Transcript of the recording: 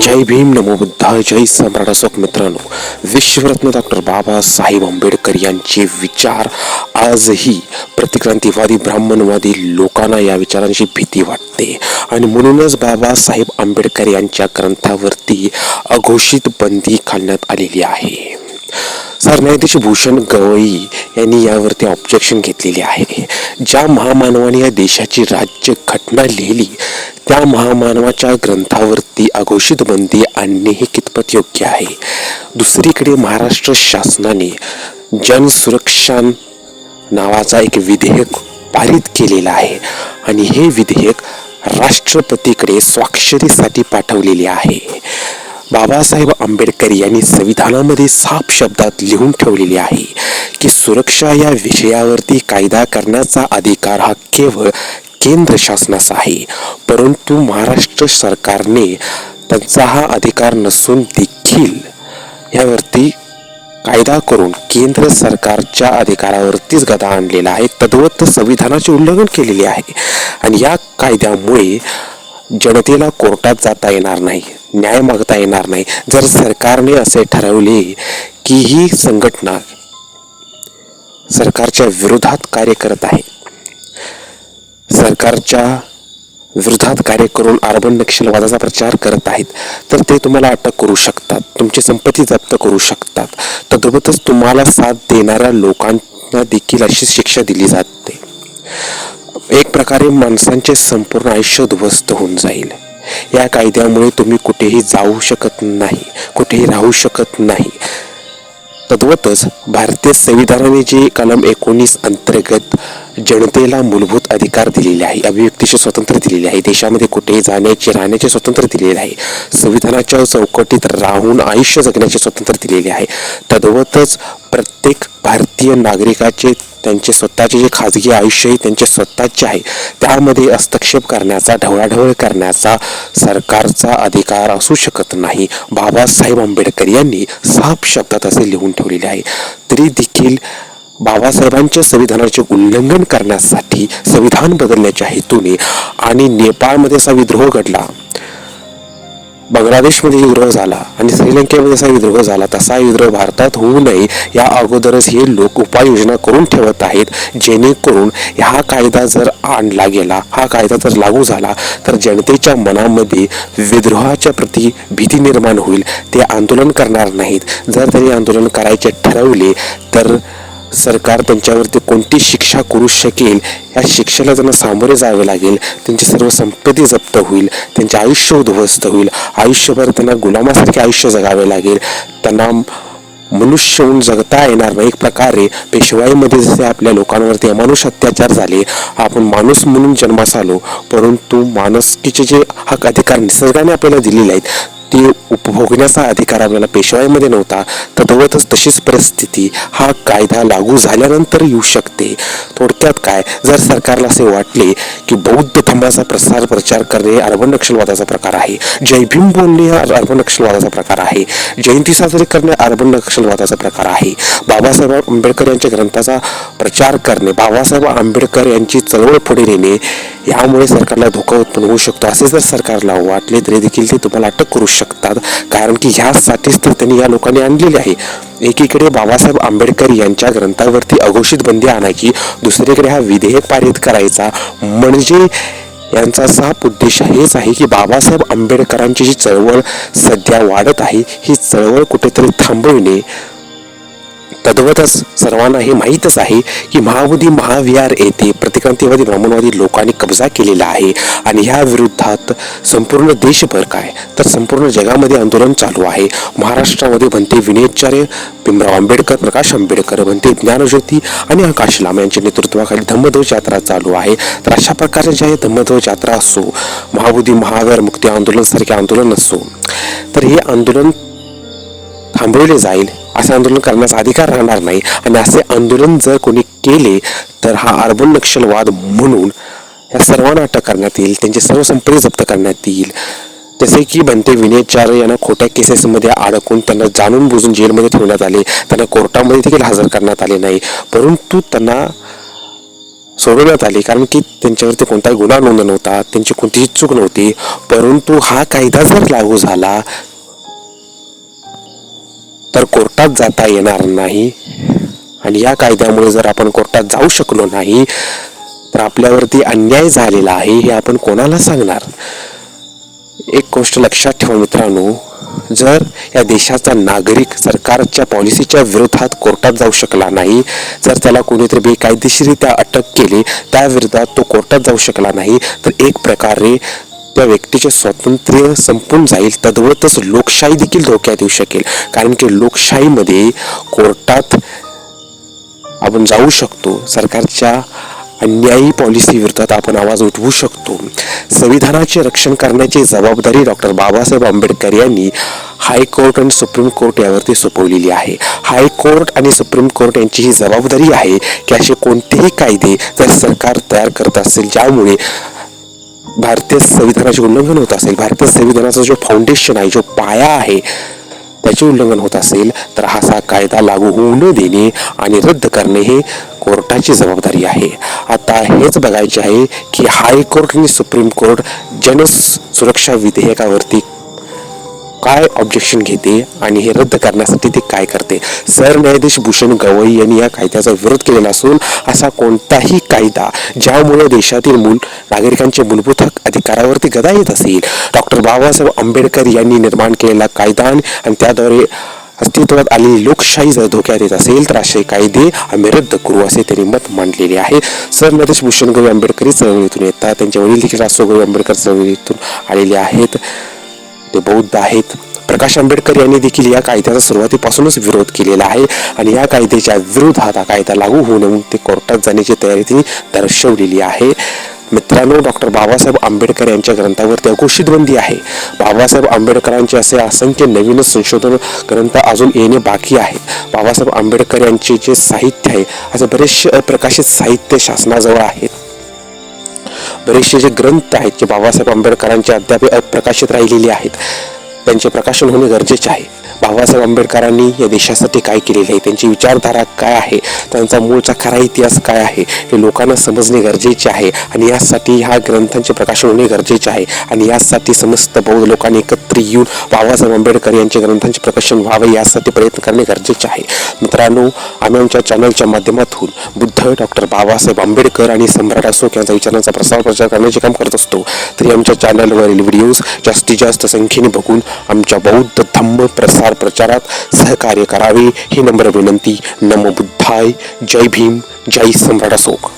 जय भीम नमो बुद्धा जय सम्राट अशोक मित्रांनो। विश्वरत्न डॉक्टर बाबासाहेब आंबेडकर यांचे विचार आजही प्रतिक्रांतीवादी ब्राह्मणवादी लोकांना या विचारांची भीती वाटते. आणि म्हणूनच बाबासाहेब आंबेडकर यांच्या ग्रंथावरती अघोषित बंदी घालण्यात आलेली आहे. सरन्यायाधीश भूषण गवई यांनी यावरती ऑब्जेक्शन घेतलेले आहे. ज्या महामानवाने या देशाची राज्य घटना लिहिली त्या महामानवाच्या ग्रंथावरती अघोषित बंदी आणणे हे कितपत योग्य आहे? दुसरीकडे महाराष्ट्र शासनाने जनसुरक्षा नावाचा एक विधेयक पारित केलेला आहे आणि हे विधेयक राष्ट्रपतीकडे स्वाक्षरीसाठी पाठवलेले आहे. बाबासाहेब आंबेडकर यांनी संविधानामध्ये साफ शब्दात लिहून ठेवलेले आहे की सुरक्षा या विषयावरती कायदा करण्याचा अधिकार हा केवळ केंद्र शासनाचा आहे. परंतु महाराष्ट्र सरकारने त्यांचा हा अधिकार नसून देखील यावरती कायदा करून केंद्र सरकारच्या अधिकारावरतीच गदा आणलेला आहे. तद्वत संविधानाचे उल्लंघन केलेले आहे. आणि या कायद्यामुळे जनतेला कोर्टात जाता येणार नाही न्याय मागता येणार नाही. जर सरकारने असे ठरवले की ही संघटना सरकारच्या विरोधात कार्य करत आहे सरकारच्या विरोधात कार्य करून अर्बन नक्षलवादाचा प्रचार करत आहेत तर ते तुम्हाला अटक करू शकतात तुमची संपत्ती जप्त करू शकतात. तद्वतच तुम्हाला साथ देणाऱ्या लोकांना देखील अशी शिक्षा दिली जाते. एक प्रकारे माणसांचे संपूर्ण आयुष्य उद्ध्वस्त होऊन जाईल. या कायद्यामुळे तुम्ही कुठेही जाऊ शकत नाही कुठेही राहू शकत नाही. तद्वतच भारतीय संविधानाने जे कलम एकोणीस अंतर्गत जनतेला मूलभूत अधिकार दिलेले आहे अभिव्यक्तीचे स्वातंत्र्य दिलेले आहे देशामध्ये कुठेही जाण्याचे राहण्याचे स्वातंत्र्य दिलेले आहे संविधानाच्या चौकटीत राहून आयुष्य जगण्याचे स्वातंत्र्य दिलेले आहे तद्वतच प्रत्येक भारतीय नागरिकाचे त्यांचे स्वतःचे जे खाजगी आयुष्य आहे त्यांचे स्वतःचे आहे त्यामध्ये हस्तक्षेप करण्याचा ढवळाढवळ करण्याचा सरकारचा अधिकार असू शकत नाही. बाबासाहेब आंबेडकर यांनी साफ शब्दात असे लिहून ठेवलेले आहे. तरी देखील बाबासाहेबांच्या संविधानाचे उल्लंघन करण्यासाठी संविधान बदलण्याच्या हेतूने आणि नेपाळमध्ये असा विद्रोह घडला बांगलादेशमध्ये विद्रोह झाला आणि श्रीलंकेमध्ये असा विद्रोह झाला. तसा विद्रोह भारतात होऊ नये या अगोदरच हे लोक उपाययोजना करून ठेवत आहेत जेणेकरून हा कायदा जर आणला गेला हा कायदा जर लागू झाला तर जनतेच्या मनामध्ये विद्रोहाच्या प्रती भीती निर्माण होईल. ते आंदोलन करणार नाहीत. जर त्यांनी आंदोलन करायचे ठरवले तर सरकार त्यांच्यावरती कोणती शिक्षा करू शकेल या शिक्षेला त्यांना सामोरे जावे लागेल त्यांची सर्व संपत्ती जप्त होईल त्यांचे आयुष्य उद्ध्वस्त होईल आयुष्यभर त्यांना गुलामासारखे आयुष्य जगावे लागेल. त्यांना मनुष्य होऊन जगता येणार नाही. एक प्रकारे पेशवाईमध्ये जसे आपल्या लोकांवरती अमानुष अत्याचार झाले आपण माणूस म्हणून जन्मास आलो परंतु माणुसकीचे जे हक अधिकार निसर्गाने आपल्याला दिलेले आहेत ती उपभोगण्याचा अधिकार आपल्याला पेशवाईमध्ये नव्हता. तद्वतच तशीच परिस्थिती हा कायदा लागू झाल्यानंतर येऊ शकते. थोडक्यात काय? जर सरकारला असे वाटले की बौद्ध धर्माचा प्रसार प्रचार करणे अर्बन नक्षलवादाचा प्रकार आहे. जयभीम बोलणे हा अर्बन नक्षलवादाचा प्रकार आहे. जयंती साजरी करणे अर्बन नक्षलवादाचा प्रकार आहे. बाबासाहेब आंबेडकर यांच्या ग्रंथाचा प्रचार करणे बाबासाहेब आंबेडकर यांची चळवळ पुढे नेणे यामुळे सरकारला धोका उत्पन्न होऊ शकतो. असे जर सरकारला वाटले तरी देखील ते तुम्हाला अटक करू शकतात. कारण की ह्यासाठीच तर त्यांनी या लोकांनी आणलेली आहे. एकीकडे बाबासाहेब आंबेडकर यांच्या ग्रंथावरती अघोषित बंदी आणायची दुसरीकडे हा विधेयक पारित करायचा. म्हणजे यांचा साप उद्देश हेच आहे की बाबासाहेब आंबेडकरांची जी चळवळ सध्या वाढत आहे ही चळवळ कुठेतरी थांबविणे. तद्वतच सर्वांना हे माहीतच आहे की महाबोधी महाविहार येथे प्रतिक्रांतीवादी ब्राह्मणवादी लोकांनी कब्जा केलेला आहे. आणि ह्या विरुद्धात संपूर्ण देशभर काय? तर संपूर्ण जगामध्ये आंदोलन चालू आहे. महाराष्ट्रामध्ये बनते विनयचार्य भीमराव आंबेडकर प्रकाश आंबेडकर बनते ज्ञानज्योती आणि आकाश लाम यांच्या नेतृत्वाखाली धम्मध्वज यात्रा चालू आहे. तर अशा प्रकारच्या ज्या धम्मध्वज यात्रा असो महाबोधी महावीर मुक्ती आंदोलन सारखे आंदोलन असो तर हे आंदोलन थांबवले जाईल. असे आंदोलन करण्याचा अधिकार राहणार नाही. आणि असे आंदोलन जर कोणी केले तर हा अर्बन नक्षलवाद म्हणून या सर्वांना अटक करण्यात येईल त्यांची सर्व संपत्ती जप्त करण्यात येईल. जसे की बनते विनयचार्य यांना खोट्या केसेसमध्ये अडकून त्यांना जाणून बुजून जेलमध्ये ठेवण्यात आले. त्यांना कोर्टामध्ये देखील हजर करण्यात आले नाही. परंतु त्यांना सोडवण्यात आले कारण की त्यांच्यावरती कोणताही गुन्हा नोंद नव्हता त्यांची कोणतीही चूक नव्हती. परंतु हा कायदा जर लागू झाला तर कोर्टात जाता येणार नाही. आणि या कायद्यामुळे जर आपण कोर्टात जाऊ शकलो नाही तर आपल्यावरती अन्याय झालेला आहे हे आपण कोणाला सांगणार? एक गोष्ट लक्षात ठेवा मित्रांनो जर या देशाचा नागरिक सरकारच्या पॉलिसीच्या विरोधात कोर्टात जाऊ शकला नाही जर त्याला कोणीतरी बेकायदेशीरित्या अटक केली त्या विरोधात तो कोर्टात जाऊ शकला नाही तर एक प्रकारे त्या व्यक्तीचे स्वातंत्र्य संपून जाईल तद्वतच लोकशाही देखील धोक्यात येऊ शकेल. कारण की लोकशाहीमध्ये कोर्टात आपण जाऊ शकतो. सरकारच्या अन्यायी पॉलिसी विरोधात आपण आवाज उठवू शकतो. संविधानाचे रक्षण करण्याची जबाबदारी डॉक्टर बाबासाहेब आंबेडकर यांनी हायकोर्ट आणि सुप्रीम कोर्ट यावरती सोपवलेली आहे. हायकोर्ट आणि सुप्रीम कोर्ट यांची ही जबाबदारी आहे की असे कोणतेही कायदे जर सरकार तयार करत असेल ज्यामुळे भारतीय संविधानाचे उल्लंघन होत असेल भारतीय संविधानाचा जो फाउंडेशन आहे जो पाया आहे त्याचे उल्लंघन होत असेल तर असा कायदा लागू होऊ न देणे आणि रद्द करणे हे कोर्टाची जबाबदारी आहे. आता हेच बघायचे आहे की हायकोर्ट आणि सुप्रीम कोर्ट जन सुरक्षा विधेयकावरती काय ऑब्जेक्शन घेते आणि हे रद्द करण्यासाठी ते काय करते? सरन्यायाधीश भूषण गवई यांनी या कायद्याचा विरोध केलेला असून असा कोणताही कायदा ज्यामुळे देशातील मूल नागरिकांच्या मूलभूत हक अधिकारावरती गदा येत असेल. डॉक्टर बाबासाहेब आंबेडकर यांनी निर्माण केलेला कायदा आणि त्याद्वारे अस्तित्वात आलेली लोकशाही जर धोक्यात येत असेल तर असे कायदे आम्ही रद्द करू असे त्यांनी मत मांडलेले आहे. सरन्यायाधीश भूषण गवई आंबेडकरी चळवळीतून येतात. त्यांच्या वडील देखील रासो गवई आंबेडकर चळवळीतून आलेले आहेत. ते बौद्ध आहेत. प्रकाश आंबेडकर यांनी देखील या कायद्याचा सुरुवातीपासूनच विरोध केलेला आहे आणि या कायद्याच्या विरोधात हा कायदा लागू होऊ नये ते कोर्टात जाण्याची तयारी त्यांनी दर्शवलेली आहे. मित्रांनो डॉक्टर बाबासाहेब आंबेडकर यांच्या ग्रंथावरती अघोषित बंदी आहे. बाबासाहेब आंबेडकरांचे असे असंख्य नवीन संशोधन ग्रंथ अजून येणे बाकी आहे. बाबासाहेब आंबेडकर यांचे जे साहित्य आहे असे बरेचसे अप्रकाशित साहित्य शासनाजवळ आहेत बरेचसे जे ग्रंथ आहेत जे बाबासाहेब आंबेडकरांचे अद्याप अप्रकाशित राहिलेले आहेत त्यांचे प्रकाशन होणे गरजेचे आहे. बाबासाहेब आंबेडकरांनी या देशासाठी काय केलेलं आहे? त्यांची विचारधारा काय आहे? त्यांचा मूळचा खरा इतिहास काय आहे? हे लोकांना समजणे गरजेचे आहे आणि यासाठी ह्या ग्रंथांचे प्रकाशन होणे गरजेचे आहे आणि यासाठी समस्त बौद्ध लोकांनी एकत्र येऊन बाबासाहेब आंबेडकर यांच्या ग्रंथांचे प्रकाशन व्हावे यासाठी प्रयत्न करणे गरजेचे आहे. मित्रांनो आम्ही आमच्या चॅनलच्या माध्यमातून बुद्ध डॉक्टर बाबासाहेब आंबेडकर आणि सम्राट अशोक यांचा विचारांचा प्रसार प्रचार करण्याचे काम करत असतो. तरी आमच्या चॅनलवरील व्हिडिओज जास्तीत जास्त संख्येने बघून आमच्या बौद्ध धम्म प्रसार प्रचारात सहकार्य करावे ही नम्र विनंती. नमो बुद्धाय. जय भीम. जय सम्राट अशोक.